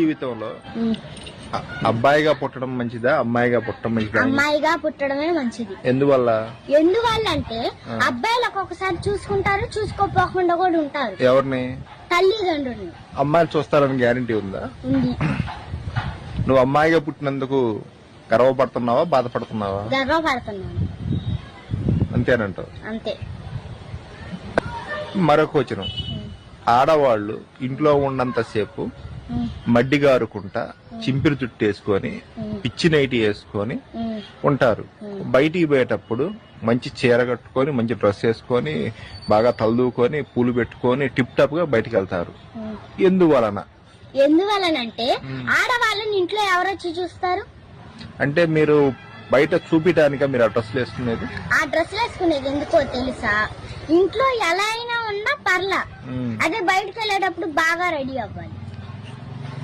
జీవితంలో అబ్బాయిగా పుట్టడం మంచిదా? అమ్మాయిగా పుట్టడం మంచిదా? అమ్మాయిగా పుట్టడమే మంచిది. ఎందువల్ల? ఎందువల్ల అంటే అబ్బాయిలు ఒక్కొక్కసారి చూసుకుంటారు చూసుకోపోకుండా కూడా ఉంటారు. ఎవరిని? తల్లిదండ్రుల్ని. అమ్మాయిలు చూస్తారని గ్యారంటీ ఉందా? ఉంది. నువ్వు అమ్మాయిగా పుట్టినందుకు గర్వపడుతున్నావా బాధపడుతున్నావా? గర్వపడుతున్నాను. అంతేనంటావు అంతే. మరొక వచనం ఆడవాళ్ళు ఇంట్లో ఉన్నంతసేపు మడ్డి గారుకుంటా చింపిరి జుట్టు వేసుకొని పిచ్చి నైటి వేసుకొని ఉంటారు. బయటికి పోయేటప్పుడు మంచి చీర కట్టుకొని మంచి డ్రెస్ వేసుకొని బాగా తలదూకొని పూలు పెట్టుకొని టిప్ టాప్గా బయటికి వెళ్తారు. ఎందువలన? ఎందువలనంటే ఆడవాళ్ళని ఇంట్లో ఎవరొచ్చి చూస్తారు? అంటే మీరు బయట చూపించడానిక మీరు ఆ డ్రెస్సులు వేసుకునేది? ఆ డ్రెస్ వేసుకునేది ఎందుకో తెలుసా? ఇంట్లో ఎలా అయినా ఉన్నా పర్లా. అదే బయటకు వెళ్ళేటప్పుడు బాగా రెడీ అవ్వాలి.